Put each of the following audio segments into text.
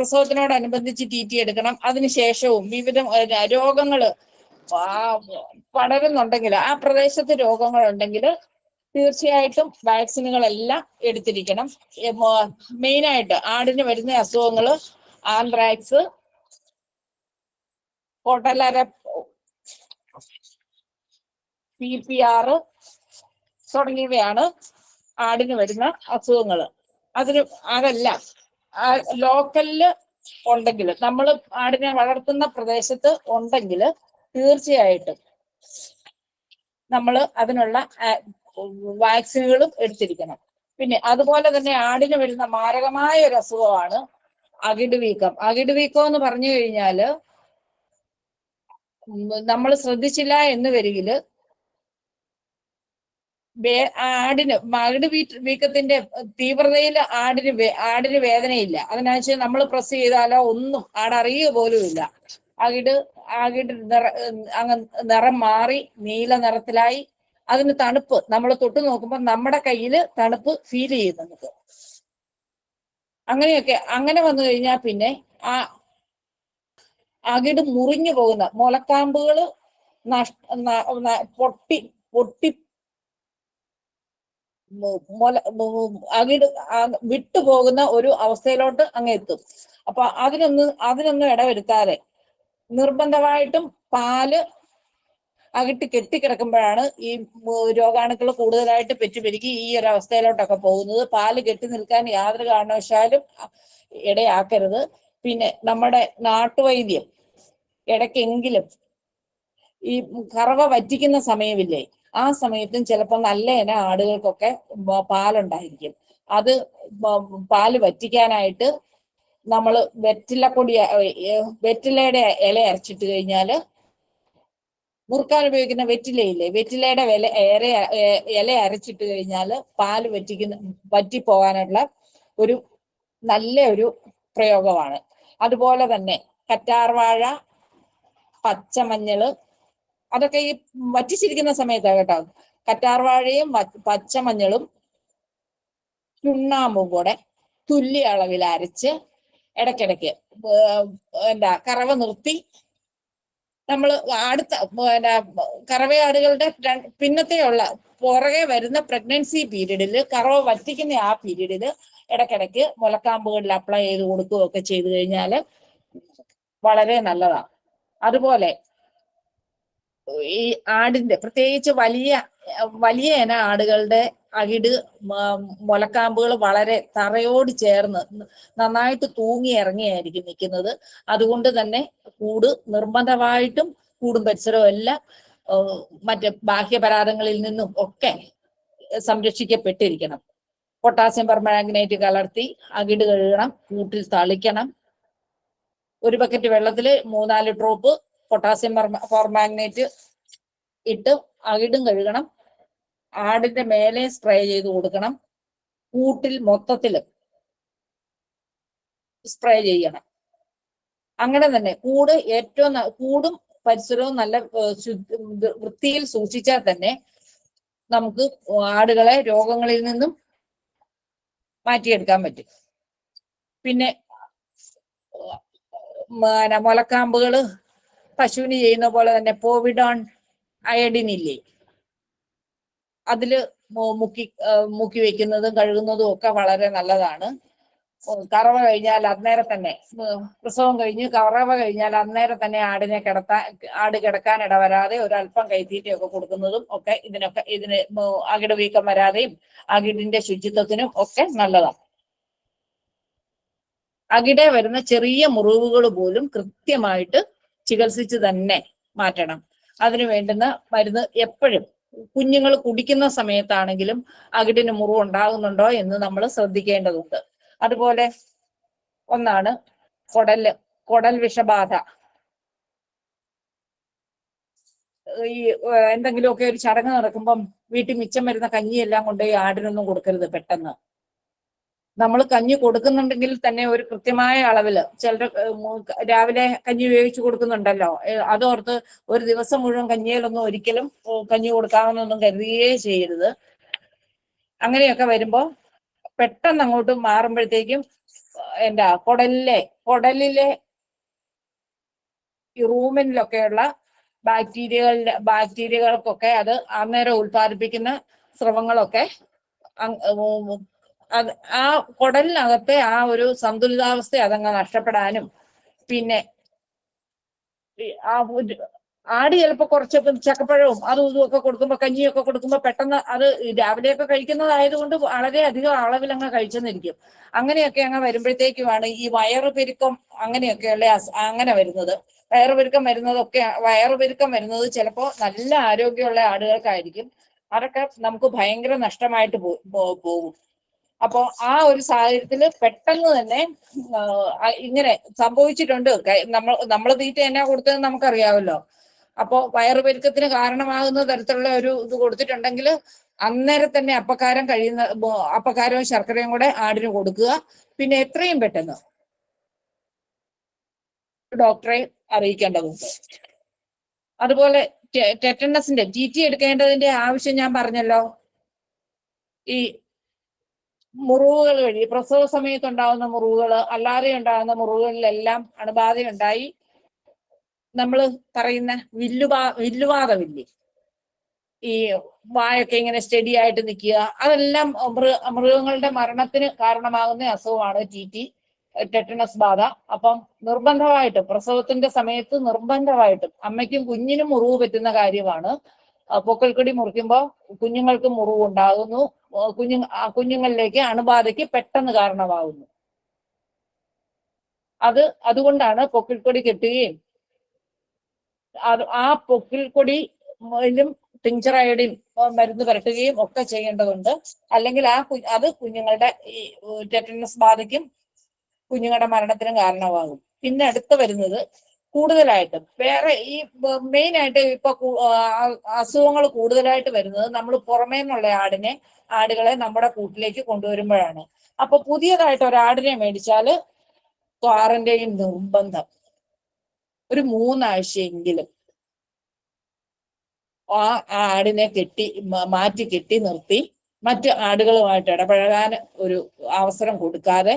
പ്രസവത്തിനോടനുബന്ധിച്ച് T എടുക്കണം. അതിനുശേഷവും വിവിധ രോഗങ്ങൾ പടരുന്നുണ്ടെങ്കിൽ ആ പ്രദേശത്ത് രോഗങ്ങൾ ഉണ്ടെങ്കിൽ തീർച്ചയായിട്ടും വാക്സിനുകളെല്ലാം എടുത്തിരിക്കണം. മെയിനായിട്ട് ആടിന് വരുന്ന അസുഖങ്ങൾ ആന്ത്രാക്സ് പൊട്ടലര പി പി ആർ തുടങ്ങിയവയാണ് ആടിന് വരുന്ന അസുഖങ്ങൾ അതിന് അതല്ല ലോക്കലിൽ ഉണ്ടെങ്കിൽ നമ്മൾ ആടിനെ വളർത്തുന്ന പ്രദേശത്ത് ഉണ്ടെങ്കിൽ തീർച്ചയായിട്ടും നമ്മൾ അതിനുള്ള വാക്സിനുകളും എടുത്തിരിക്കണം. പിന്നെ അതുപോലെ തന്നെ ആടിന് വരുന്ന മാരകമായ ഒരു അസുഖമാണ് അകിട് വീക്കം അകിട് വീക്കം എന്ന് പറഞ്ഞു കഴിഞ്ഞാൽ നമ്മൾ ശ്രദ്ധിച്ചില്ല എന്ന് വരികിൽ ആടിന് മകട് വീക്കത്തിന്റെ തീവ്രതയിൽ ആടിന് ആടിന് വേദനയില്ല. അതിനാച്ച് നമ്മൾ പ്രസ് ചെയ്താലോ ഒന്നും ആടറിയുക അറിയുക പോലും ഇല്ല അകിട് അകിട് നിറ അങ്ങ് നിറം മാറി നീല നിറത്തിലായി. അതിന് തണുപ്പ് നമ്മൾ തൊട്ട് നോക്കുമ്പോൾ നമ്മുടെ കയ്യിൽ തണുപ്പ് ഫീൽ ചെയ്യും നമുക്ക്. അങ്ങനെയൊക്കെ അങ്ങനെ വന്നു കഴിഞ്ഞാൽ പിന്നെ ആ അകിട് മുറിഞ്ഞു പോകുന്ന മുലക്കാമ്പുകൾ നഷ്ട പൊട്ടി പൊട്ടി അകിട് വിട്ടുപോകുന്ന ഒരു അവസ്ഥയിലോട്ട് അങ്ങ് എത്തും അപ്പൊ അതിനൊന്ന് അതിനൊന്നും ഇടവരുത്താതെ നിർബന്ധമായിട്ടും പാൽ അകിട്ട് കെട്ടിക്കിടക്കുമ്പോഴാണ് ഈ രോഗാണുക്കൾ കൂടുതലായിട്ട് പെറ്റുപെരുകി ഈ ഒരു അവസ്ഥയിലോട്ടൊക്കെ പോകുന്നത്. പാൽ കെട്ടി നിൽക്കാൻ യാതൊരു കാരണവശാലും ഇടയാക്കരുത്. പിന്നെ നമ്മുടെ നാട്ടുവൈദ്യം ഇടയ്ക്കെങ്കിലും ഈ കറവ വറ്റിക്കുന്ന സമയമില്ലേ ആ സമയത്തും ചിലപ്പോൾ നല്ല ഇന ആടുകൾക്കൊക്കെ പാലുണ്ടായിരിക്കും. അത് പാൽ വറ്റിക്കാനായിട്ട് നമ്മൾ വെറ്റില പൊടി വെറ്റിലയുടെ ഇല അരച്ചിട്ട് കഴിഞ്ഞാൽ മുറുക്കാൻ ഉപയോഗിക്കുന്ന വെറ്റിലയില്ലേ? വെറ്റിലയുടെ വില ഏറെ ഇല അരച്ചിട്ട് കഴിഞ്ഞാൽ പാൽ വറ്റിക്കുന്ന വറ്റിപ്പോകാനുള്ള ഒരു നല്ല ഒരു പ്രയോഗമാണ്. അതുപോലെ തന്നെ കറ്റാർവാഴ പച്ചമഞ്ഞൾ അതൊക്കെ ഈ വറ്റിച്ചിരിക്കുന്ന സമയത്താണ് കേട്ടോ. കറ്റാർവാഴയും പച്ചമഞ്ഞളും ചുണ്ണാമ്പും കൂടെ തുല്യ അളവിൽ അരച്ച് ഇടയ്ക്കിടയ്ക്ക് എന്താ കറവ നിർത്തി നമ്മൾ അടുത്ത പിന്നെ കറവയാടുകളുടെ പിന്നത്തെയുള്ള പുറകെ വരുന്ന പ്രഗ്നൻസി പീരീഡിൽ കറവ വറ്റിക്കുന്ന ആ പീരീഡിൽ ഇടയ്ക്കിടയ്ക്ക് മുലക്കാമ്പുകളിൽ അപ്ലൈ ചെയ്ത് കൊടുക്കുകയൊക്കെ ചെയ്തു കഴിഞ്ഞാൽ വളരെ നല്ലതാണ് അതുപോലെ ഈ ആടിന്റെ പ്രത്യേകിച്ച് വലിയ വലിയ ഇന ആടുകളുടെ അകിട് മുലക്കാമ്പുകൾ വളരെ തറയോട് ചേർന്ന് നന്നായിട്ട് തൂങ്ങി ഇറങ്ങിയായിരിക്കും നിൽക്കുന്നത്. അതുകൊണ്ട് തന്നെ കൂട് നിർബന്ധമായിട്ടും കൂടും പരിസരവും എല്ലാം മറ്റ് ബാഹ്യപരാധങ്ങളിൽ നിന്നും ഒക്കെ സംരക്ഷിക്കപ്പെട്ടിരിക്കണം. പൊട്ടാസ്യം പെർമാഗ്നേറ്റ് കലർത്തി അകിട് കഴുകണം കൂട്ടിൽ തളിക്കണം. ഒരു ബക്കറ്റ് വെള്ളത്തിൽ മൂന്നാൽ ഡ്രോപ്പ് പൊട്ടാസ്യം ഫോർമാഗ്നേറ്റ് ഇട്ട് അകിടും കഴുകണം. ആടിന്റെ മേലെ സ്പ്രേ ചെയ്ത് കൊടുക്കണം. കൂട്ടിൽ മൊത്തത്തിൽ സ്പ്രേ ചെയ്യണം. അങ്ങനെ തന്നെ കൂട് ഏറ്റവും കൂടും പരിസരവും നല്ല വൃത്തിയിൽ സൂക്ഷിച്ചാൽ തന്നെ നമുക്ക് ആടുകളെ രോഗങ്ങളിൽ നിന്നും മാറ്റിയെടുക്കാൻ പറ്റും. പിന്നെ മുലക്കാമ്പുകൾ പശുവിന് ചെയ്യുന്ന പോലെ തന്നെ പോവിഡോൺ അയഡിൻ ഇല്ലേ അതിൽ മുക്കി മുക്കി വെക്കുന്നതും കഴുകുന്നതും ഒക്കെ വളരെ നല്ലതാണ്. കറവ കഴിഞ്ഞാൽ അന്നേരം തന്നെ പ്രസവം കഴിഞ്ഞ് കറവ കഴിഞ്ഞാൽ അന്നേരം തന്നെ ആടിനെ കിടത്താൻ ആട് കിടക്കാൻ ഇടവരാതെ ഒരല്പം കൈത്തീറ്റയൊക്കെ കൊടുക്കുന്നതും ഒക്കെ ഇതിനൊക്കെ ഇതിന് അകിട് വീക്കം വരാതെയും അകിടിന്റെ ശുചിത്വത്തിനും ഒക്കെ നല്ലതാണ്. അകിടെ വരുന്ന ചെറിയ മുറിവുകൾ പോലും കൃത്യമായിട്ട് ചികിത്സിച്ച് തന്നെ മാറ്റണം. അതിനു വേണ്ടുന്ന മരുന്ന് എപ്പോഴും കുഞ്ഞുങ്ങൾ കുടിക്കുന്ന സമയത്താണെങ്കിലും അകിടിന് മുറിവ് ഉണ്ടാകുന്നുണ്ടോ എന്ന് നമ്മൾ ശ്രദ്ധിക്കേണ്ടതുണ്ട്. അതുപോലെ ഒന്നാണ് കുടൽ കുടൽ വിഷബാധ. ഈ എന്തെങ്കിലുമൊക്കെ ഒരു ചടങ്ങ് നടക്കുമ്പം വീട്ടിൽ മിച്ചം വരുന്ന കഞ്ഞിയെല്ലാം കൊണ്ടുപോയി ആടിനൊന്നും കൊടുക്കരുത് പെട്ടെന്ന്. നമ്മൾ കഞ്ഞി കൊടുക്കുന്നുണ്ടെങ്കിൽ തന്നെ ഒരു കൃത്യമായ അളവിൽ ചിലർ രാവിലെ കഞ്ഞി ഉപയോഗിച്ച് കൊടുക്കുന്നുണ്ടല്ലോ. അതോർത്ത് ഒരു ദിവസം മുഴുവൻ കഞ്ഞിയിലൊന്നും ഒരിക്കലും കഞ്ഞി കൊടുക്കാമെന്നൊന്നും കരുതുകയേ ചെയ്യരുത്. അങ്ങനെയൊക്കെ വരുമ്പോൾ പെട്ടെന്ന് അങ്ങോട്ട് മാറുമ്പോഴത്തേക്കും എന്താ കുടലിലെ കുടലിലെ ഈ റൂമിലൊക്കെയുള്ള ബാക്ടീരിയകളുടെ ബാക്ടീരിയകൾക്കൊക്കെ അത് അന്നേരം ഉൽപ്പാദിപ്പിക്കുന്ന സ്രവങ്ങളൊക്കെ അത് ആ കുടലിനകത്തെ ആ ഒരു സന്തുലിതാവസ്ഥ അതങ്ങ് നഷ്ടപ്പെടാനും പിന്നെ ആ ആട് ചിലപ്പോ കുറച്ചൊക്കെ ചക്കപ്പഴവും അതും ഇതും ഒക്കെ കൊടുക്കുമ്പോ കഞ്ഞിയൊക്കെ കൊടുക്കുമ്പോ പെട്ടെന്ന് അത് രാവിലെയൊക്കെ കഴിക്കുന്നതായതുകൊണ്ട് വളരെ അധികം അളവിൽ അങ്ങ് കഴിച്ചെന്നിരിക്കും. അങ്ങനെയൊക്കെ അങ്ങ് വരുമ്പോഴത്തേക്കുമാണ് ഈ വയറ് പെരുക്കം അങ്ങനെയൊക്കെയുള്ള അങ്ങനെ വരുന്നത്. വയറുപെരുക്കം വരുന്നതൊക്കെ വയറുപെരുക്കം വരുന്നത് ചിലപ്പോ നല്ല ആരോഗ്യമുള്ള ആടുകൾക്കായിരിക്കും. അതൊക്കെ നമുക്ക് ഭയങ്കര നഷ്ടമായിട്ട് പോകും. അപ്പോ ആ ഒരു സാഹചര്യത്തിൽ പെട്ടെന്ന് തന്നെ ഇങ്ങനെ സംഭവിച്ചിട്ടുണ്ട്. നമ്മൾ നമ്മൾ തീറ്റ എന്നാ കൊടുത്തതെന്ന് നമുക്കറിയാമല്ലോ. അപ്പോ വയറുപെരുക്കത്തിന് കാരണമാകുന്ന തരത്തിലുള്ള ഒരു ഇത് കൊടുത്തിട്ടുണ്ടെങ്കിൽ അന്നേരം തന്നെ അപ്പക്കാരം കഴിയുന്ന അപ്പക്കാരവും ശർക്കരയും കൂടെ ആടിന് കൊടുക്കുക. പിന്നെ എത്രയും പെട്ടെന്ന് ഡോക്ടറെ അറിയിക്കേണ്ടതുണ്ട്. അതുപോലെ ടെറ്റനസിന്റെ ടി ടി എടുക്കേണ്ടതിന്റെ ആവശ്യം ഞാൻ പറഞ്ഞല്ലോ. ഈ മുറിവുകൾ വഴി പ്രസവ സമയത്ത് ഉണ്ടാകുന്ന മുറിവുകൾ അല്ലാതെ ഉണ്ടാകുന്ന മുറിവുകളിലെല്ലാം അണുബാധയുണ്ടായി. നമ്മൾ പറയുന്ന വില്ലുവാ വില്ലുവാദമില്ലേ ഈ വായൊക്കെ ഇങ്ങനെ സ്റ്റഡി ആയിട്ട് നിൽക്കുക. അതെല്ലാം മൃ മൃഗങ്ങളുടെ മരണത്തിന് കാരണമാകുന്ന അസുഖമാണ് ടി ടി ടെറ്റനസ് ബാധ. അപ്പം നിർബന്ധമായിട്ടും പ്രസവത്തിന്റെ സമയത്ത് നിർബന്ധമായിട്ടും അമ്മയ്ക്കും കുഞ്ഞിനും മുറിവ് പറ്റുന്ന കാര്യമാണ്. ആ, പൊക്കിൾക്കൊടി മുറിക്കുമ്പോൾ കുഞ്ഞുങ്ങൾക്ക് മുറിവ് ഉണ്ടാകുന്നു ആ, കുഞ്ഞു കുഞ്ഞുങ്ങളിലേക്ക് അണുബാധയ്ക്ക് പെട്ടെന്ന് കാരണമാകുന്നു. അത് അതുകൊണ്ടാണ് പൊക്കിൾക്കൊടി കെട്ടുകയും ആ പൊക്കിൾക്കൊടിയിലും ടിഞ്ചർ അയഡിൻ മരുന്ന് പുരട്ടുകയും ഒക്കെ ചെയ്യേണ്ടതുണ്ട്. അല്ലെങ്കിൽ ആ അത് കുഞ്ഞുങ്ങളുടെ ഈ ടെറ്റനസ് ബാധയ്ക്കും കുഞ്ഞുങ്ങളുടെ മരണത്തിനും കാരണമാകും. പിന്നെ അടുത്ത് വരുന്നത് കൂടുതലായിട്ടും. വേറെ ഈ മെയിൻ ആയിട്ട് ഇപ്പൊ അസുഖങ്ങൾ കൂടുതലായിട്ട് വരുന്നത് നമ്മൾ പുറമേ നിന്നുള്ള ആടിനെ ആടുകളെ നമ്മുടെ കൂട്ടിലേക്ക് കൊണ്ടുവരുമ്പോഴാണ്. അപ്പൊ പുതിയതായിട്ട് ഒരാടിനെ മേടിച്ചാൽ ക്വാറന്റൈൻ നിർബന്ധം. ഒരു മൂന്നാഴ്ചയെങ്കിലും ആ ആടിനെ കെട്ടി മാറ്റി കെട്ടി നിർത്തി മറ്റ് ആടുകളുമായിട്ട് ഇടപഴകാൻ ഒരു അവസരം കൊടുക്കാതെ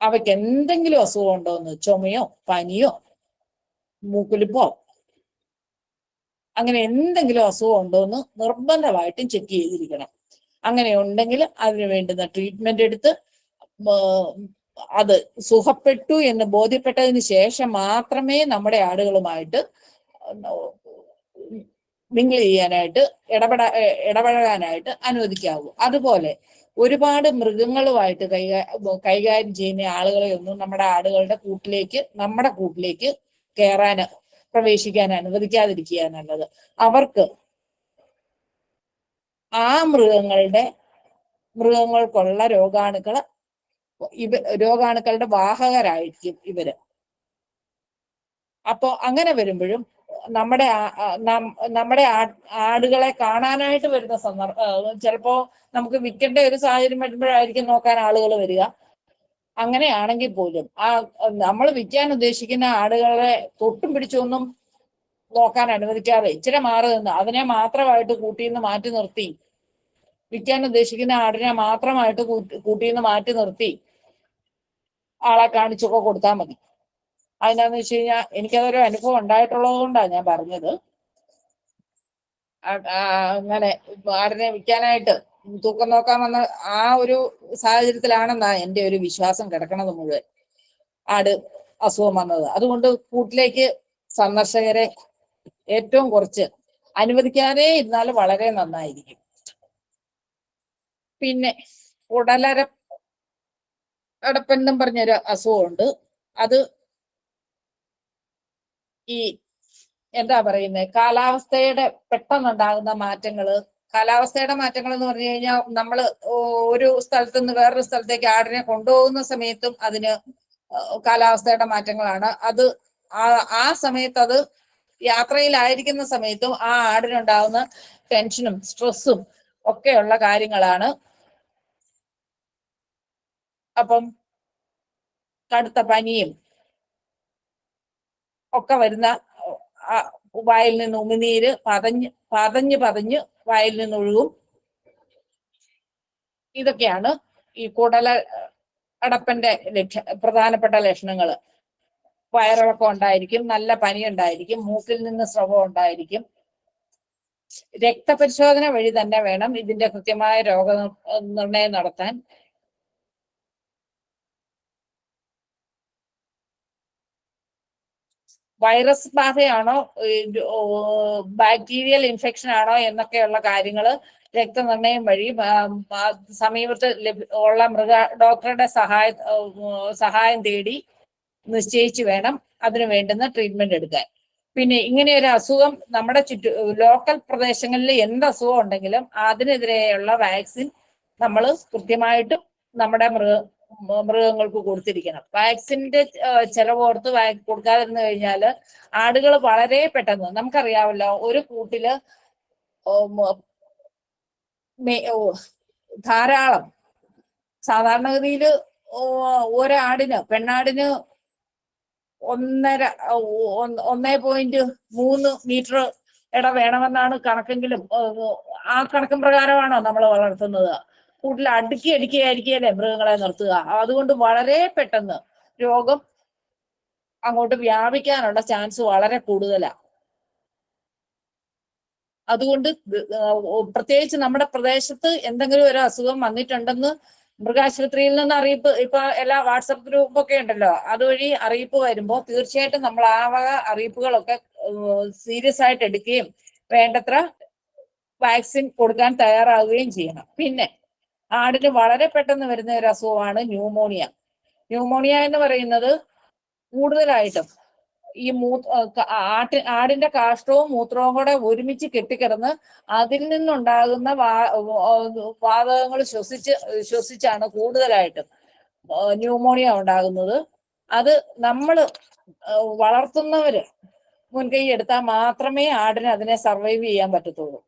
അവയ്ക്ക് എന്തെങ്കിലും അസുഖം ഉണ്ടോ എന്ന് ചുമയോ പനിയോ മൂക്കുലിപ്പോ അങ്ങനെ എന്തെങ്കിലും അസുഖം ഉണ്ടോ എന്ന് നിർബന്ധമായിട്ടും ചെക്ക് ചെയ്തിരിക്കണം. അങ്ങനെ ഉണ്ടെങ്കിൽ അതിന് വേണ്ടുന്ന ട്രീറ്റ്മെന്റ് എടുത്ത് അത് സുഖപ്പെട്ടു എന്ന് ബോധ്യപ്പെട്ടതിന് ശേഷം മാത്രമേ നമ്മുടെ ആടുകളുമായിട്ട് മിങ്കിൾ ചെയ്യാനായിട്ട് ഇടപെടാ ഇടപഴകാനായിട്ട് അനുവദിക്കാവൂ. അതുപോലെ ഒരുപാട് മൃഗങ്ങളുമായിട്ട് കൈകാ കൈകാര്യം ചെയ്യുന്ന ആളുകളെ ഒന്നും നമ്മുടെ ആടുകളുടെ കൂട്ടിലേക്ക് നമ്മുടെ കൂട്ടിലേക്ക് കയറാൻ പ്രവേശിക്കാൻ അനുവദിക്കാതിരിക്കുക എന്നുള്ളത് അവർക്ക് ആ മൃഗങ്ങളുടെ മൃഗങ്ങൾക്കുള്ള രോഗാണുക്കൾ ഇവ രോഗാണുക്കളുടെ വാഹകരായിരിക്കും ഇവർ. അപ്പോ അങ്ങനെ വരുമ്പോഴും നമ്മുടെ നമ്മുടെ ആടുകളെ കാണാനായിട്ട് വരുന്ന സന്ദർഭം ചിലപ്പോ നമുക്ക് വിൽക്കേണ്ട ഒരു സാഹചര്യം വരുമ്പോഴായിരിക്കും നോക്കാൻ ആളുകൾ വരിക. അങ്ങനെയാണെങ്കിൽ പോലും ആ നമ്മൾ വിൽക്കാൻ ഉദ്ദേശിക്കുന്ന ആടുകളെ തൊട്ടും പിടിച്ചൊന്നും നോക്കാൻ അനുവദിക്കാതെ ഇച്ചിരി മാറി നിന്ന് അതിനെ മാത്രമായിട്ട് കൂട്ടിന്ന് മാറ്റി നിർത്തി. വിൽക്കാൻ ഉദ്ദേശിക്കുന്ന ആടിനെ മാത്രമായിട്ട് കൂട്ടി- കൂട്ടിന്ന് മാറ്റി നിർത്തി. ആളെ കാണിച്ചൊക്കെ കൊടുത്താൽ മതി. അതിനാന്ന് വെച്ച് കഴിഞ്ഞാൽ എനിക്കതൊരു അനുഭവം ഉണ്ടായിട്ടുള്ളത് കൊണ്ടാണ് ഞാൻ പറഞ്ഞത്. അങ്ങനെ ആടിനെ വിൽക്കാനായിട്ട് തൂക്കം നോക്കാൻ വന്ന ആ ഒരു സാഹചര്യത്തിലാണെന്നാ എന്റെ ഒരു വിശ്വാസം കിടക്കണത് മുഴുവൻ. ആട് അസുഖം വന്നത്. അതുകൊണ്ട് കൂട്ടിലേക്ക് സന്ദർശകരെ ഏറ്റവും കുറച്ച് അനുവദിക്കാതെ ഇരുന്നാൽ വളരെ നന്നായിരിക്കും. പിന്നെ ഉടലര അടപ്പെന്നും പറഞ്ഞൊരു അസുഖമുണ്ട്. അത് ഈ എന്താ പറയുന്നത് കാലാവസ്ഥയുടെ പെട്ടെന്നുണ്ടാകുന്ന മാറ്റങ്ങൾ കാലാവസ്ഥയുടെ മാറ്റങ്ങൾ എന്ന് പറഞ്ഞു കഴിഞ്ഞാൽ നമ്മൾ ഒരു സ്ഥലത്ത് നിന്ന് വേറൊരു സ്ഥലത്തേക്ക് ആടിനെ കൊണ്ടുപോകുന്ന സമയത്തും അതിന് കാലാവസ്ഥയുടെ മാറ്റങ്ങളാണ്. അത് ആ സമയത്ത് അത് യാത്രയിലായിരിക്കുന്ന സമയത്തും ആ ആടിനുണ്ടാകുന്ന ടെൻഷനും സ്ട്രെസ്സും ഒക്കെയുള്ള കാര്യങ്ങളാണ്. അപ്പം കടുത്ത പനിയും ഒക്കെ വരുന്ന വായിൽ നിന്ന് ഉമിനീര് പതഞ്ഞ് പതഞ്ഞ് പതഞ്ഞ് വായിൽ നിന്ന് ഒഴുകും. ഇതൊക്കെയാണ് ഈ കുടല അടപ്പന്റെ ലക്ഷ പ്രധാനപ്പെട്ട ലക്ഷണങ്ങൾ വയറിളക്കം ഉണ്ടായിരിക്കും നല്ല പനി ഉണ്ടായിരിക്കും മൂക്കിൽ നിന്ന് സ്രവം ഉണ്ടായിരിക്കും. രക്തപരിശോധന വഴി തന്നെ വേണം ഇതിന്റെ കൃത്യമായ രോഗ നിർണയം നടത്താൻ. വൈറസ് ബാധയാണോ? ബാക്ടീരിയൽ ഇൻഫെക്ഷൻ ആണോ എന്നൊക്കെയുള്ള കാര്യങ്ങൾ രക്തനിർണയം വഴി സമീപത്ത് ഉള്ള മൃഗ ഡോക്ടറുടെ സഹായ സഹായം തേടി നിശ്ചയിച്ചു വേണം അതിനു വേണ്ടുന്ന ട്രീറ്റ്മെന്റ് എടുക്കാൻ. പിന്നെ ഇങ്ങനെ ഒരു അസുഖം നമ്മുടെ ചുറ്റു ലോക്കൽ പ്രദേശങ്ങളിൽ എന്ത് അസുഖം ഉണ്ടെങ്കിലും അതിനെതിരെയുള്ള വാക്സിൻ നമ്മൾ കൃത്യമായിട്ടും നമ്മുടെ മൃഗ മൃഗങ്ങൾക്ക് കൊടുത്തിരിക്കണം. വാക്സിന്റെ ചെലവോർത്ത് കൊടുക്കാതിരുന്നു കഴിഞ്ഞാൽ ആടുകൾ വളരെ പെട്ടെന്ന് നമുക്കറിയാമല്ലോ ഒരു കൂട്ടിൽ ധാരാളം. സാധാരണഗതിയിൽ ഒരാടിന് പെണ്ണാടിന് ഒന്നര ഒന്നേ പോയിന്റ് മൂന്ന് മീറ്റർ ഇട വേണമെന്നാണ് കണക്കെങ്കിലും ആ കണക്കും പ്രകാരമാണോ നമ്മൾ വളർത്തുന്നത്? കൂട്ടിൽ അടുക്കി അടുക്കിയായിരിക്കുകയല്ലേ മൃഗങ്ങളെ നിർത്തുക. അതുകൊണ്ട് വളരെ പെട്ടെന്ന് രോഗം അങ്ങോട്ട് വ്യാപിക്കാനുള്ള ചാൻസ് വളരെ കൂടുതലാണ് അതുകൊണ്ട് പ്രത്യേകിച്ച് നമ്മുടെ പ്രദേശത്ത് എന്തെങ്കിലും ഒരു അസുഖം വന്നിട്ടുണ്ടെന്ന് മൃഗാശുപത്രിയിൽ നിന്ന് അറിയിപ്പ് ഇപ്പൊ എല്ലാ വാട്സപ്പ് ഗ്രൂപ്പൊക്കെ ഉണ്ടല്ലോ അതുവഴി അറിയിപ്പ് വരുമ്പോൾ തീർച്ചയായിട്ടും നമ്മൾ ആ വക അറിയിപ്പുകളൊക്കെ സീരിയസ് ആയിട്ട് എടുക്കുകയും വേണ്ടത്ര വാക്സിൻ കൊടുക്കാൻ തയ്യാറാവുകയും ചെയ്യണം. പിന്നെ ആടിന് വളരെ പെട്ടെന്ന് വരുന്ന ഒരു അസുഖമാണ് ന്യൂമോണിയ. ന്യൂമോണിയ എന്ന് പറയുന്നത് കൂടുതലായിട്ടും ഈ മൂ ആട്ടി ആടിന്റെ കാഷ്ടവും മൂത്രവും കൂടെ ഒരുമിച്ച് കെട്ടിക്കിടന്ന് അതിൽ നിന്നുണ്ടാകുന്ന വാതകങ്ങൾ ശ്വസിച്ച് ശ്വസിച്ചാണ് കൂടുതലായിട്ടും ന്യൂമോണിയ ഉണ്ടാകുന്നത്. അത് നമ്മൾ വളർത്തുന്നവര് മുൻകൈ എടുത്താൽ മാത്രമേ ആടിന് അതിനെ സർവൈവ് ചെയ്യാൻ പറ്റത്തുള്ളൂ.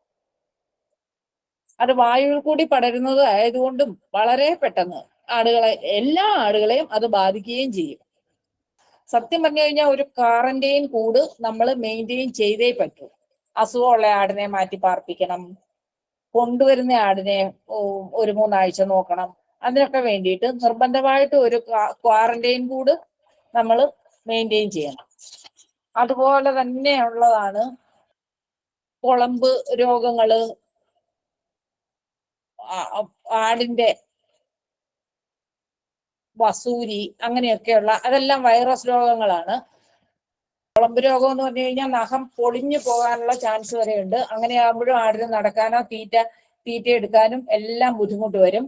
അത് വായുവിൽ കൂടി പടരുന്നത് ആയതുകൊണ്ടും വളരെ പെട്ടെന്ന് ആടുകളെ എല്ലാ ആടുകളെയും അത് ബാധിക്കുകയും ചെയ്യും. സത്യം പറഞ്ഞു കഴിഞ്ഞാൽ ഒരു ക്വാറന്റൈൻ കൂട് നമ്മൾ മെയിന്റെയിൻ ചെയ്തേ പറ്റൂ. അസുഖമുള്ള ആടിനെ മാറ്റി പാർപ്പിക്കണം. കൊണ്ടുവരുന്ന ആടിനെ ഒരു മൂന്നാഴ്ച നോക്കണം. അതിനൊക്കെ വേണ്ടിയിട്ട് നിർബന്ധമായിട്ട് ഒരു ക്വാറന്റൈൻ കൂട് നമ്മൾ മെയിന്റെയിൻ ചെയ്യണം. അതുപോലെ തന്നെയുള്ളതാണ് കുളമ്പ് രോഗങ്ങൾ ആടിന്റെ വസൂരി അങ്ങനെയൊക്കെയുള്ള അതെല്ലാം വൈറസ് രോഗങ്ങളാണ്. കുളമ്പ് രോഗം എന്ന് പറഞ്ഞു കഴിഞ്ഞാൽ നഖം പൊളിഞ്ഞു പോകാനുള്ള ചാൻസ് വരെയുണ്ട് അങ്ങനെ ആകുമ്പോഴും ആടിന് നടക്കാനോ തീറ്റ തീറ്റ എടുക്കാനും എല്ലാം ബുദ്ധിമുട്ട് വരും.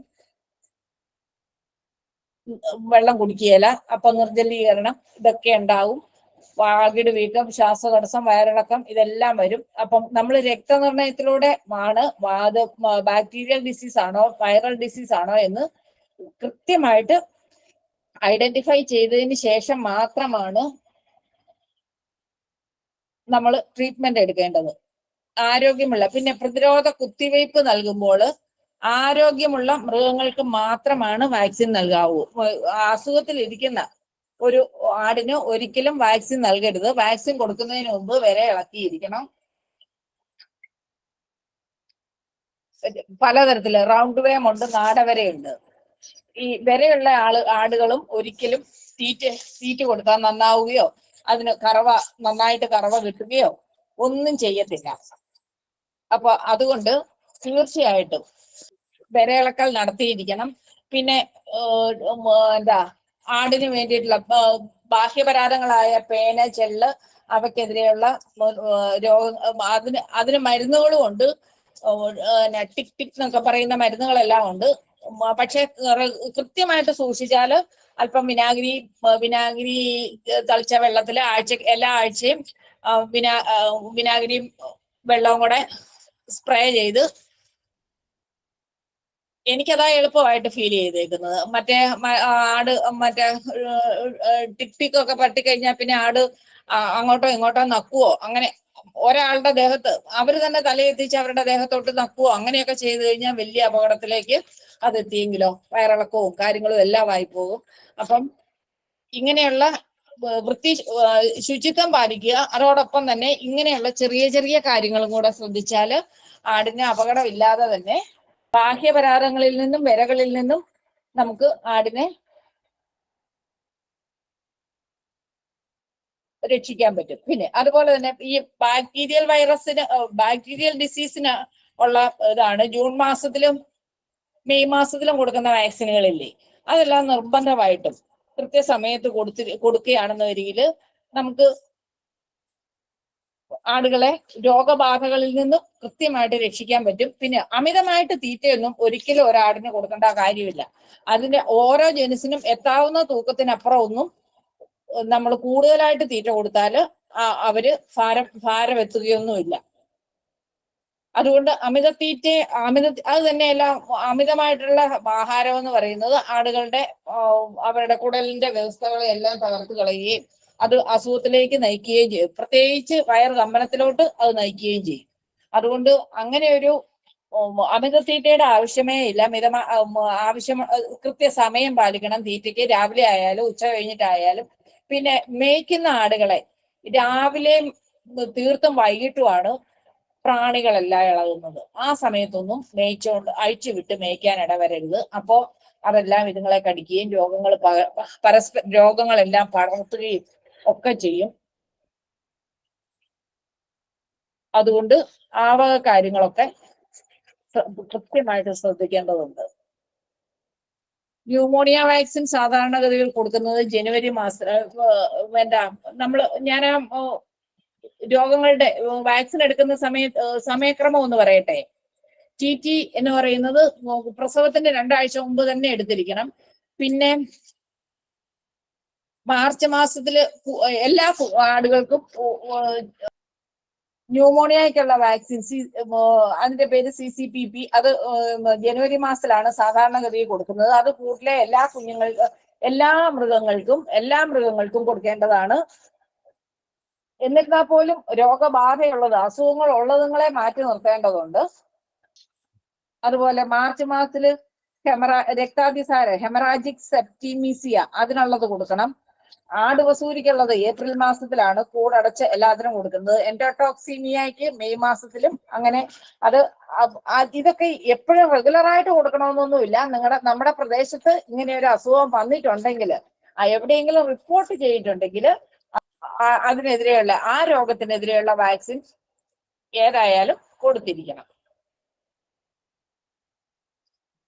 വെള്ളം കുടിക്കുകയില്ല. അപ്പൊ നിർജലീകരണം ഇതൊക്കെ ഉണ്ടാവും. വാകിട് വീക്കം ശ്വാസതടസ്സം വയറിളക്കം ഇതെല്ലാം വരും. അപ്പം നമ്മൾ രക്തനിർണയത്തിലൂടെ ആണ് വാദ ബാക്ടീരിയൽ ഡിസീസ് ആണോ വൈറൽ ഡിസീസ് ആണോ എന്ന് കൃത്യമായിട്ട് ഐഡന്റിഫൈ ചെയ്തതിന് ശേഷം മാത്രമാണ് നമ്മൾ ട്രീറ്റ്മെന്റ് എടുക്കേണ്ടത്. ആരോഗ്യമുള്ള പിന്നെ പ്രതിരോധ കുത്തിവയ്പ് നൽകുമ്പോൾ ആരോഗ്യമുള്ള മൃഗങ്ങൾക്ക് മാത്രമാണ് വാക്സിൻ നൽകാവൂ. അസുഖത്തിൽ ഇരിക്കുന്ന ഒരു ആടിന് ഒരിക്കലും വാക്സിൻ നൽകരുത്. വാക്സിൻ കൊടുക്കുന്നതിന് മുമ്പ് വരെ ഇളക്കിയിരിക്കണം. പലതരത്തിൽ റൗണ്ട് വേം ഉണ്ട് നാടവരെയുണ്ട്. ഈ വരെയുള്ള ആൾ ആടുകളും ഒരിക്കലും തീറ്റ തീറ്റ കൊടുത്താൽ നന്നാവുകയോ അതിന് കറവ നന്നായിട്ട് കറവ കിട്ടുകയോ ഒന്നും ചെയ്യത്തില്ല. അപ്പൊ അതുകൊണ്ട് തീർച്ചയായിട്ടും വിരയിളക്കൽ നടത്തിയിരിക്കണം. പിന്നെ എന്താ ആടിന് വേണ്ടിയിട്ടുള്ള ബാഹ്യപരാധങ്ങളായ പേന ചെല്ല് അവയ്ക്കെതിരെയുള്ള രോഗ അതിന് അതിന് മരുന്നുകളും ഉണ്ട്. ടിക് ടിക് എന്നൊക്കെ പറയുന്ന മരുന്നുകളെല്ലാം ഉണ്ട്. പക്ഷെ കൃത്യമായിട്ട് സൂക്ഷിച്ചാൽ അല്പം വിനാഗിരി വിനാഗിരി തളിച്ച വെള്ളത്തിൽ ആഴ്ച എല്ലാ ആഴ്ചയും വിനാ വിനാഗിരിയും വെള്ളവും കൂടെ സ്പ്രേ ചെയ്ത് എനിക്കതാ എളുപ്പമായിട്ട് ഫീൽ ചെയ്തേക്കുന്നത്. മറ്റേ ആട് മറ്റേ ടിക് ടിക് ഒക്കെ പറ്റിക്കഴിഞ്ഞാൽ പിന്നെ ആട് അങ്ങോട്ടോ ഇങ്ങോട്ടോ നക്കുവോ? അങ്ങനെ ഒരാളുടെ ദേഹത്ത് അവർ തന്നെ തലയെത്തിച്ച് അവരുടെ ദേഹത്തോട്ട് നക്കുവോ? അങ്ങനെയൊക്കെ ചെയ്തു കഴിഞ്ഞാൽ വലിയ അപകടത്തിലേക്ക് അത് എത്തിയെങ്കിലോ വയറിളക്കവും കാര്യങ്ങളും എല്ലാം ആയി പോകും അപ്പം ഇങ്ങനെയുള്ള വൃത്തി ശുചിത്വം പാലിക്കുക. അതോടൊപ്പം തന്നെ ഇങ്ങനെയുള്ള ചെറിയ ചെറിയ കാര്യങ്ങളും കൂടെ ശ്രദ്ധിച്ചാൽ ആടിന് അപകടമില്ലാതെ തന്നെ ബാഹ്യപരാധങ്ങളിൽ നിന്നും വരകളിൽ നിന്നും നമുക്ക് ആടിനെ രക്ഷിക്കാൻ പറ്റും. പിന്നെ അതുപോലെ തന്നെ ഈ ബാക്ടീരിയൽ വൈറസിന് ബാക്ടീരിയൽ ഡിസീസിന് ഉള്ള ഇതാണ് ജൂൺ മാസത്തിലും മെയ് മാസത്തിലും കൊടുക്കുന്ന വാക്സിനുകളില്ലേ? അതെല്ലാം നിർബന്ധമായിട്ടും കൃത്യസമയത്ത് കൊടുത്തി കൊടുക്കുകയാണെന്ന വരികിൽ നമുക്ക് ആടുകളെ രോഗബാധകളിൽ നിന്ന് കൃത്യമായിട്ട് രക്ഷിക്കാൻ പറ്റും. പിന്നെ അമിതമായിട്ട് തീറ്റയൊന്നും ഒരിക്കലും ഒരാടിന് കൊടുക്കേണ്ട കാര്യമില്ല. അതിന്റെ ഓരോ ജനുസിനും എത്താവുന്ന തൂക്കത്തിനപ്പുറം ഒന്നും നമ്മൾ കൂടുതലായിട്ട് തീറ്റ കൊടുത്താൽ അവർ ഭാരം ഭാരം എത്തുകയൊന്നുമില്ല. അതുകൊണ്ട് അമിത തീറ്റ അമിത അത് തന്നെയല്ല അമിതമായിട്ടുള്ള ആഹാരം എന്ന് പറയുന്നത് ആടുകളുടെ അവരുടെ കുടലിന്റെ വ്യവസ്ഥകളെ എല്ലാം തകർത്ത് കളയുകയും അത് അസുഖത്തിലേക്ക് നയിക്കുകയും ചെയ്യും. പ്രത്യേകിച്ച് വയർ കമ്പനത്തിലോട്ട് അത് നയിക്കുകയും ചെയ്യും. അതുകൊണ്ട് അങ്ങനെ ഒരു അമിത തീറ്റയുടെ ആവശ്യമേ ഇല്ല. മിതമ ആവശ്യം കൃത്യസമയം പാലിക്കണം. തീറ്റയ്ക്ക് രാവിലെ ആയാലും ഉച്ച കഴിഞ്ഞിട്ടായാലും. പിന്നെ മേയ്ക്കുന്ന ആടുകളെ രാവിലെയും തീർത്തും വൈകിട്ടുമാണ് പ്രാണികളെല്ലാം ഇളകുന്നത്. ആ സമയത്തൊന്നും മേയിച്ചുകൊണ്ട് അഴിച്ചു വിട്ട് മേയ്ക്കാൻ ഇടവരരുത്. അപ്പോ അതെല്ലാം ഇതുങ്ങളെ കടിക്കുകയും രോഗങ്ങൾ പരസ്പര രോഗങ്ങളെല്ലാം പടർത്തുകയും ഒക്കെ ചെയ്യും. അതുകൊണ്ട് ആ വക കാര്യങ്ങളൊക്കെ കൃത്യമായിട്ട് ശ്രദ്ധിക്കേണ്ടതുണ്ട്. ന്യൂമോണിയ വാക്സിൻ സാധാരണഗതിയിൽ കൊടുക്കുന്നത് ജനുവരി മാസം എന്താ നമ്മൾ ഞാൻ ആ രോഗങ്ങളുടെ വാക്സിൻ എടുക്കുന്ന സമയ സമയക്രമം ഒന്ന് പറയട്ടെ. ടി ടി എന്ന് പറയുന്നത് പ്രസവത്തിന്റെ രണ്ടാഴ്ച മുമ്പ് തന്നെ എടുത്തിരിക്കണം. പിന്നെ മാർച്ച് മാസത്തിൽ എല്ലാ ആടുകൾക്കും ന്യൂമോണിയയ്ക്കുള്ള വാക്സിൻ സി അതിന്റെ പേര് സി സി പി പി. അത് ജനുവരി മാസത്തിലാണ് സാധാരണഗതിയിൽ കൊടുക്കുന്നത്. അത് കൂട്ടിലെ എല്ലാ കുഞ്ഞുങ്ങൾക്ക് എല്ലാ മൃഗങ്ങൾക്കും എല്ലാ മൃഗങ്ങൾക്കും കൊടുക്കേണ്ടതാണ്. എന്നിരുന്നാൽ പോലും രോഗബാധയുള്ളത് അസുഖങ്ങൾ ഉള്ളതുങ്ങളെ മാറ്റി നിർത്തേണ്ടതുണ്ട്. അതുപോലെ മാർച്ച് മാസത്തിൽ ഹെമറ രക്താതിസാര ഹെമറാജിക് സെപ്റ്റിമീസിയ അതിനുള്ളത് കൊടുക്കണം. ആടുവസൂരിക്കുള്ളത് ഏപ്രിൽ മാസത്തിലാണ്. കൂടടച്ച് എല്ലാത്തിനും കൊടുക്കുന്നത്. എൻഡോടോക്സിമിയയ്ക്ക് മെയ് മാസത്തിലും അങ്ങനെ അത് ഇതൊക്കെ എപ്പോഴും റെഗുലർ ആയിട്ട് കൊടുക്കണമെന്നൊന്നുമില്ല. നിങ്ങളുടെ നമ്മുടെ പ്രദേശത്ത് ഇങ്ങനെ ഒരു അസുഖം വന്നിട്ടുണ്ടെങ്കിൽ എവിടെയെങ്കിലും റിപ്പോർട്ട് ചെയ്തിട്ടുണ്ടെങ്കിൽ അതിനെതിരെയുള്ള ആ രോഗത്തിനെതിരെയുള്ള വാക്സിൻ ഏതായാലും കൊടുത്തിരിക്കണം.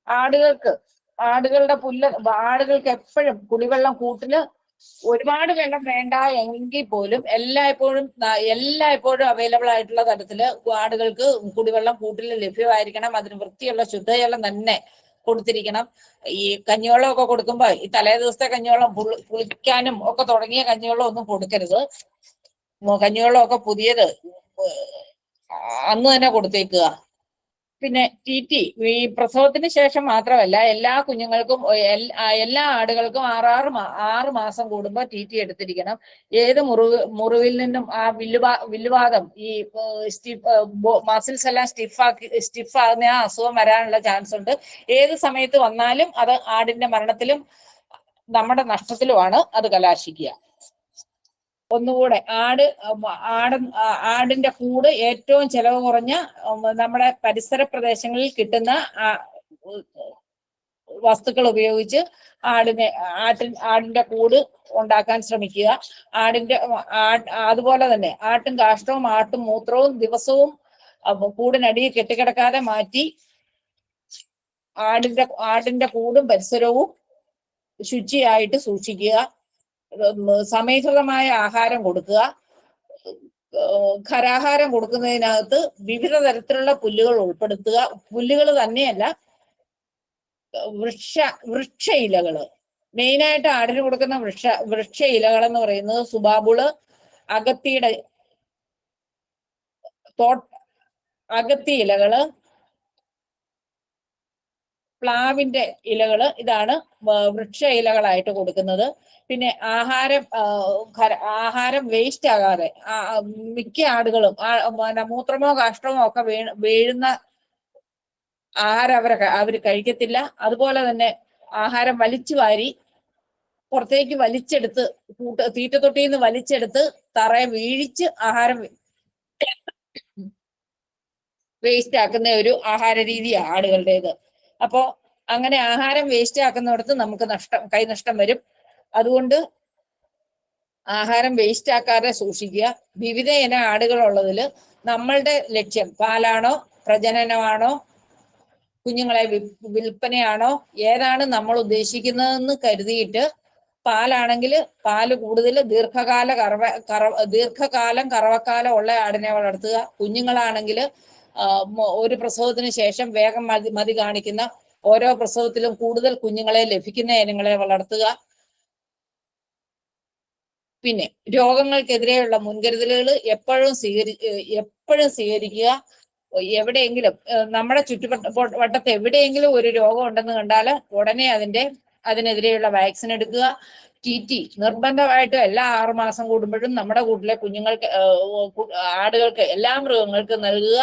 ആടുകൾക്ക് ആടുകളുടെ പുല്ല് ആടുകൾക്ക് എപ്പോഴും കുടിവെള്ളം കൂട്ടിൽ ഒരുപാട് വെള്ളം വേണ്ട എങ്കിൽ പോലും എല്ലായ്പ്പോഴും എല്ലായ്പ്പോഴും അവൈലബിൾ ആയിട്ടുള്ള തരത്തിൽ വാർഡുകൾക്ക് കുടിവെള്ളം കൂട്ടിൽ ലഭ്യമായിരിക്കണം. അതിന് വൃത്തിയുള്ള ശുദ്ധജലം തന്നെ കൊടുത്തിരിക്കണം. ഈ കഞ്ഞിവെള്ളം ഒക്കെ കൊടുക്കുമ്പോ ഈ തലേ ദിവസത്തെ കഞ്ഞിവെള്ളം കുളിക്കാനും ഒക്കെ തുടങ്ങിയ കഞ്ഞിവെള്ളം ഒന്നും കൊടുക്കരുത്. കഞ്ഞിവെള്ളം ഒക്കെ പുതിയത് അന്ന് തന്നെ കൊടുത്തേക്കുക. പിന്നെ ടി ടി ഈ പ്രസവത്തിന് ശേഷം മാത്രമല്ല എല്ലാ കുഞ്ഞുങ്ങൾക്കും എല്ലാ ആടുകൾക്കും ആറാറ് ആറ് മാസം കൂടുമ്പോൾ ടി ടി എടുത്തിരിക്കണം. ഏത് മുറിവ് മുറിവിൽ നിന്നും ആ വില്ലുവാ വില്ലുവാദം ഈ മസിൽസ് എല്ലാം സ്റ്റിഫാക്കി സ്റ്റിഫ് ആകുന്ന ആ അസുഖം വരാനുള്ള ചാൻസ് ഉണ്ട്. ഏത് സമയത്ത് വന്നാലും അത് ആടിന്റെ മരണത്തിലും നമ്മുടെ നഷ്ടത്തിലുമാണ് അത് കലാശിക്കുക. ഒന്നുകൂടെ ആട് ആട് ആടിന്റെ കൂട് ഏറ്റവും ചെലവ് കുറഞ്ഞ നമ്മുടെ പരിസര പ്രദേശങ്ങളിൽ കിട്ടുന്ന വസ്തുക്കൾ ഉപയോഗിച്ച് ആടിനെ ആട്ടിൻ ആടിന്റെ കൂട് ഉണ്ടാക്കാൻ ശ്രമിക്കുക. ആടിന്റെ അതുപോലെ തന്നെ ആട്ടും കാഷ്ടവും ആട്ടും മൂത്രവും ദിവസവും കൂടിനടിയിൽ കെട്ടിക്കിടക്കാതെ മാറ്റി ആടിന്റെ ആടിന്റെ കൂടും പരിസരവും ശുചിയായിട്ട് സൂക്ഷിക്കുക. സമീകൃതമായ ആഹാരം കൊടുക്കുക. ഖരാഹാരം കൊടുക്കുന്നതിനകത്ത് വിവിധ തരത്തിലുള്ള പുല്ലുകൾ ഉൾപ്പെടുത്തുക. പുല്ലുകൾ തന്നെയല്ല വൃക്ഷ വൃക്ഷ ഇലകൾ മെയിനായിട്ട് ആടിന് കൊടുക്കുന്ന വൃക്ഷ വൃക്ഷ ഇലകൾ എന്ന് പറയുന്നത് സുബാബുൾ അകത്തിയുടെ തോ അകത്തി ഇലകൾ പ്ലാവിന്റെ ഇലകൾ ഇതാണ് വൃക്ഷ ഇലകളായിട്ട് കൊടുക്കുന്നത്. പിന്നെ ആഹാരം ആഹാരം വേസ്റ്റ് ആകാതെ മിക്ക ആടുകളും മൂത്രമോ കാഷ്ടമോ ഒക്കെ വീഴുന്ന ആഹാരം അവരെ അവർ കഴിക്കത്തില്ല. അതുപോലെ തന്നെ ആഹാരം വലിച്ചു വാരി പുറത്തേക്ക് വലിച്ചെടുത്ത് കൂട്ട തീറ്റത്തൊട്ടിയിൽ നിന്ന് വലിച്ചെടുത്ത് തറയെ വീഴിച്ച് ആഹാരം വേസ്റ്റ് ആക്കുന്ന ഒരു ആഹാര രീതിയാണ് ആടുകളുടേത്. അപ്പോ അങ്ങനെ ആഹാരം വേസ്റ്റ് ആക്കുന്നിടത്ത് നമുക്ക് നഷ്ടം കൈനഷ്ടം വരും. അതുകൊണ്ട് ആഹാരം വേസ്റ്റ് ആക്കാതെ സൂക്ഷിക്കുക. വിവിധ ഇന ആടുകളുള്ളതിൽ നമ്മളുടെ ലക്ഷ്യം പാലാണോ പ്രജനനമാണോ കുഞ്ഞുങ്ങളെ വിൽപ്പനയാണോ ഏതാണ് നമ്മൾ ഉദ്ദേശിക്കുന്നതെന്ന് കരുതിയിട്ട് പാലാണെങ്കിൽ പാൽ കൂടുതൽ ദീർഘകാല കറവ കറ ദീർഘകാലം കറവക്കാലം ഉള്ള ആടിനെ വളർത്തുക. കുഞ്ഞുങ്ങളാണെങ്കിൽ ഒരു പ്രസവത്തിന് ശേഷം വേഗം മതി മതി കാണിക്കുന്ന ഓരോ പ്രസവത്തിലും കൂടുതൽ കുഞ്ഞുങ്ങളെ ലഭിക്കുന്ന ഇനങ്ങളെ വളർത്തുക. പിന്നെ രോഗങ്ങൾക്കെതിരെയുള്ള മുൻകരുതലുകൾ എപ്പോഴും സ്വീകരി എപ്പോഴും സ്വീകരിക്കുക. എവിടെയെങ്കിലും നമ്മുടെ ചുറ്റുവട്ട വട്ടത്ത് എവിടെയെങ്കിലും ഒരു രോഗം ഉണ്ടെന്ന് കണ്ടാൽ ഉടനെ അതിന്റെ അതിനെതിരെയുള്ള വാക്സിൻ എടുക്കുക. ടി ടി നിർബന്ധമായിട്ടും എല്ലാ ആറുമാസം കൂടുമ്പോഴും നമ്മുടെ കൂട്ടിലെ കുഞ്ഞുങ്ങൾക്ക് ആടുകൾക്ക് എല്ലാ മൃഗങ്ങൾക്കും നൽകുക.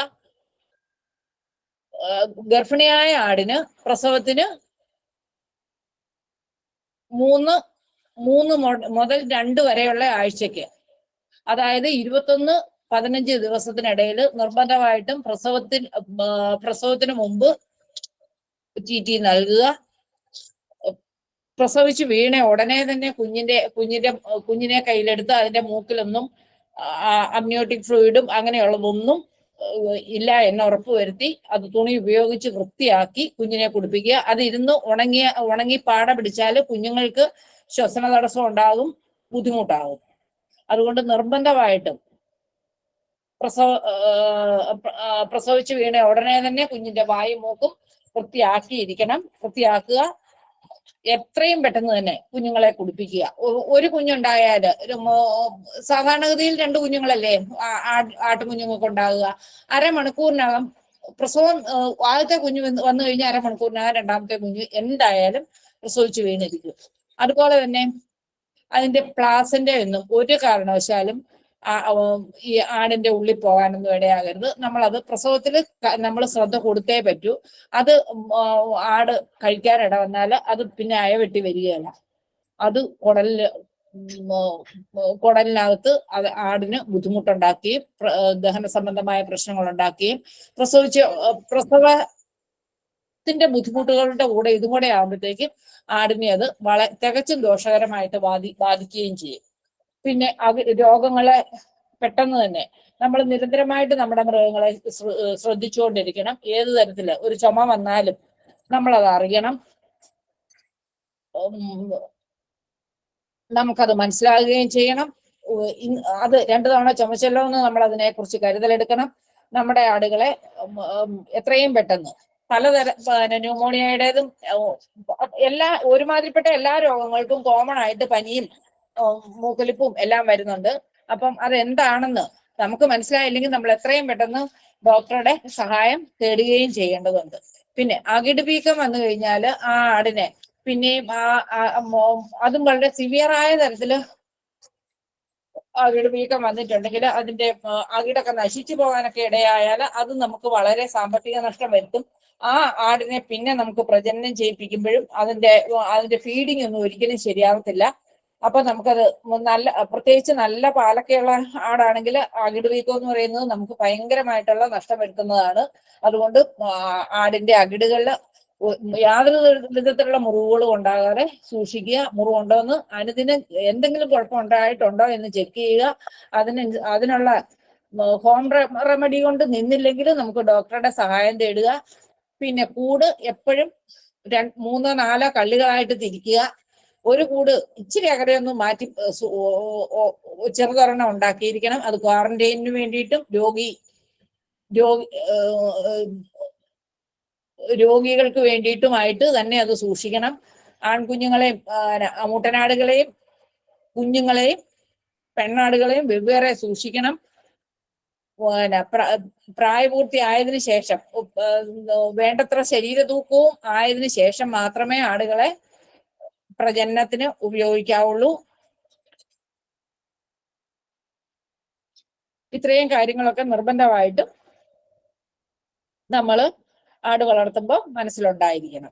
ഗർഭിണിയായ ആടിന് പ്രസവത്തിന് മൂന്ന് മൂന്ന് മുതൽ രണ്ട് വരെയുള്ള ആഴ്ചക്ക് അതായത് ഇരുപത്തൊന്ന് പതിനഞ്ച് ദിവസത്തിനിടയിൽ നിർബന്ധമായിട്ടും പ്രസവത്തിന് പ്രസവത്തിന് മുമ്പ് ടി ടി നൽകുക. പ്രസവിച്ച് വീണ ഉടനെ തന്നെ കുഞ്ഞിന്റെ കുഞ്ഞിന്റെ കുഞ്ഞിനെ കയ്യിലെടുത്ത് അതിന്റെ മൂക്കിലൊന്നും അമ്നിയോട്ടിക് ഫ്ലൂയിഡും അങ്ങനെയുള്ളതൊന്നും ഇല്ല എന്ന് ഉറപ്പുവരുത്തി അത് തുണി ഉപയോഗിച്ച് വൃത്തിയാക്കി കുഞ്ഞിനെ കുടിപ്പിക്കുക അത് ഇരുന്ന് ഉണങ്ങിയ ഉണങ്ങി പാട പിടിച്ചാൽ കുഞ്ഞുങ്ങൾക്ക് ശ്വസന തടസ്സം ഉണ്ടാകും ബുദ്ധിമുട്ടാകും. അതുകൊണ്ട് നിർബന്ധമായിട്ടും പ്രസവ പ്രസവിച്ചു വീണ ഉടനെ തന്നെ കുഞ്ഞിന്റെ വായും മൂക്കും വൃത്തിയാക്കിയിരിക്കണം. വൃത്തിയാക്കുക. എത്രയും പെട്ടെന്ന് തന്നെ കുഞ്ഞുങ്ങളെ കുടിപ്പിക്കുക. ഒരു കുഞ്ഞുണ്ടായാൽ സാധാരണഗതിയിൽ രണ്ട് കുഞ്ഞുങ്ങളല്ലേ? ആട്ടുകുഞ്ഞുങ്ങൾക്ക് ഉണ്ടാകുക അരമണിക്കൂറിനകം പ്രസവം ആദ്യത്തെ കുഞ്ഞ് വന്നു കഴിഞ്ഞാൽ അരമണിക്കൂറിനകം രണ്ടാമത്തെ കുഞ്ഞ് എന്തായാലും പ്രസവിച്ചു വീണിരിക്കും. അതുപോലെ തന്നെ അതിന്റെ പ്ലാസിന്റെ ഒന്നും ഒരു കാരണവശാലും ഈ ആടിന്റെ ഉള്ളിൽ പോകാനൊന്നും ഇടയാകരുത്. നമ്മളത് പ്രസവത്തിൽ നമ്മൾ ശ്രദ്ധ കൊടുത്തേ പറ്റൂ. അത് ആട് കഴിക്കാൻ ഇട വന്നാൽ അത് പിന്നെ അയവെട്ടി വരികയല്ല അത് ഉം, കുടലിനകത്ത് അത് ആടിന് ബുദ്ധിമുട്ടുണ്ടാക്കുകയും ദഹന സംബന്ധമായ പ്രശ്നങ്ങൾ ഉണ്ടാക്കുകയും പ്രസവിച്ച് പ്രസവത്തിന്റെ ബുദ്ധിമുട്ടുകളുടെ കൂടെ ഇതും കൂടെ ആകുമ്പോഴത്തേക്കും ആടിനെ അത് വള തികച്ചും ദോഷകരമായിട്ട് ബാധി ബാധിക്കുകയും ചെയ്യും. പിന്നെ രോഗങ്ങളെ പെട്ടെന്ന് തന്നെ നമ്മൾ നിരന്തരമായിട്ട് നമ്മുടെ മൃഗങ്ങളെ ശ്രദ്ധിച്ചുകൊണ്ടിരിക്കണം. ഏത് തരത്തിൽ? ഒരു ചുമ വന്നാലും നമ്മൾ അത് അറിയണം നമുക്കത് മനസ്സിലാകുകയും ചെയ്യണം. അത് രണ്ടു തവണ ചുമച്ചല്ലോ എന്ന് നമ്മൾ അതിനെ കുറിച്ച് കരുതലെടുക്കണം. നമ്മുടെ ആടുകളെ എത്രയും പെട്ടെന്ന്. പലതര ന്യൂമോണിയയുടേതും എല്ലാ ഒരുമാതിരിപ്പെട്ട എല്ലാ രോഗങ്ങൾക്കും കോമൺ ആയിട്ട് പനിയും മൂക്കൊലിപ്പും എല്ലാം വരുന്നുണ്ട്. അപ്പം അതെന്താണെന്ന് നമുക്ക് മനസ്സിലായില്ലെങ്കിൽ നമ്മൾ എത്രയും പെട്ടെന്ന് ഡോക്ടറുടെ സഹായം തേടുകയും ചെയ്യേണ്ടതുണ്ട്. പിന്നെ അകിട് വീക്കം വന്നു കഴിഞ്ഞാൽ ആ ആടിനെ പിന്നെയും ആ അതും വളരെ സിവിയറായ തരത്തിൽ അകിടുപീക്കം വന്നിട്ടുണ്ടെങ്കിൽ അതിന്റെ അകിടൊക്കെ നശിച്ചു പോകാനൊക്കെ ഇടയായാൽ അത് നമുക്ക് വളരെ സാമ്പത്തിക നഷ്ടം വരുത്തും. ആ ആടിനെ പിന്നെ നമുക്ക് പ്രജനനം ചെയ്യിപ്പിക്കുമ്പോഴും അതിന്റെ അതിന്റെ ഫീഡിംഗ് ഒന്നും ഒരിക്കലും ശരിയാവത്തില്ല. അപ്പൊ നമുക്കത് നല്ല പ്രത്യേകിച്ച് നല്ല പാലൊക്കെയുള്ള ആടാണെങ്കിൽ അകിട് വീക്കം എന്ന് പറയുന്നത് നമുക്ക് ഭയങ്കരമായിട്ടുള്ള നഷ്ടം വരുത്തുന്നതാണ് അതുകൊണ്ട് ആടിന്റെ അകിടുകളിൽ യാതൊരു വിധത്തിലുള്ള മുറിവുകളും ഉണ്ടാകാതെ സൂക്ഷിക്കുക. മുറിവുണ്ടോ എന്ന് എന്തെങ്കിലും കുഴപ്പം ഉണ്ടായിട്ടുണ്ടോ എന്ന് ചെക്ക് ചെയ്യുക. അതിന് അതിനുള്ള ഹോം റെമഡി കൊണ്ട് നിന്നില്ലെങ്കിൽ നമുക്ക് ഡോക്ടറുടെ സഹായം തേടുക. പിന്നെ കൂട് എപ്പോഴും മൂന്നോ നാലോ കള്ളികളായിട്ട് തിരിക്കുക. ഒരു കൂട് ഇച്ചിരി അകലെയൊന്നും മാറ്റി ചെറുതൊരെണ്ണം ഉണ്ടാക്കിയിരിക്കണം. അത് ക്വാറന്റൈനിന് വേണ്ടിയിട്ടും രോഗി രോഗി രോഗികൾക്ക് വേണ്ടിയിട്ടുമായിട്ട് തന്നെ അത് സൂക്ഷിക്കണം. ആൺകുഞ്ഞുങ്ങളെയും അമൂട്ടനാടുകളെയും കുഞ്ഞുങ്ങളെയും പെണ്ണാടുകളെയും വെവ്വേറെ സൂക്ഷിക്കണം. പിന്നെ പ്ര- പ്രായപൂർത്തി ആയതിനു ശേഷം വേണ്ടത്ര ശരീര തൂക്കവും ആയതിനു ശേഷം മാത്രമേ ആടുകളെ പ്രജനനത്തിന് ഉപയോഗിക്കാവുള്ളൂ. ഇത്രയും കാര്യങ്ങളൊക്കെ നിർബന്ധമായിട്ടും നമ്മൾ ആട് വളർത്തുമ്പോൾ മനസ്സിലുണ്ടായിരിക്കണം.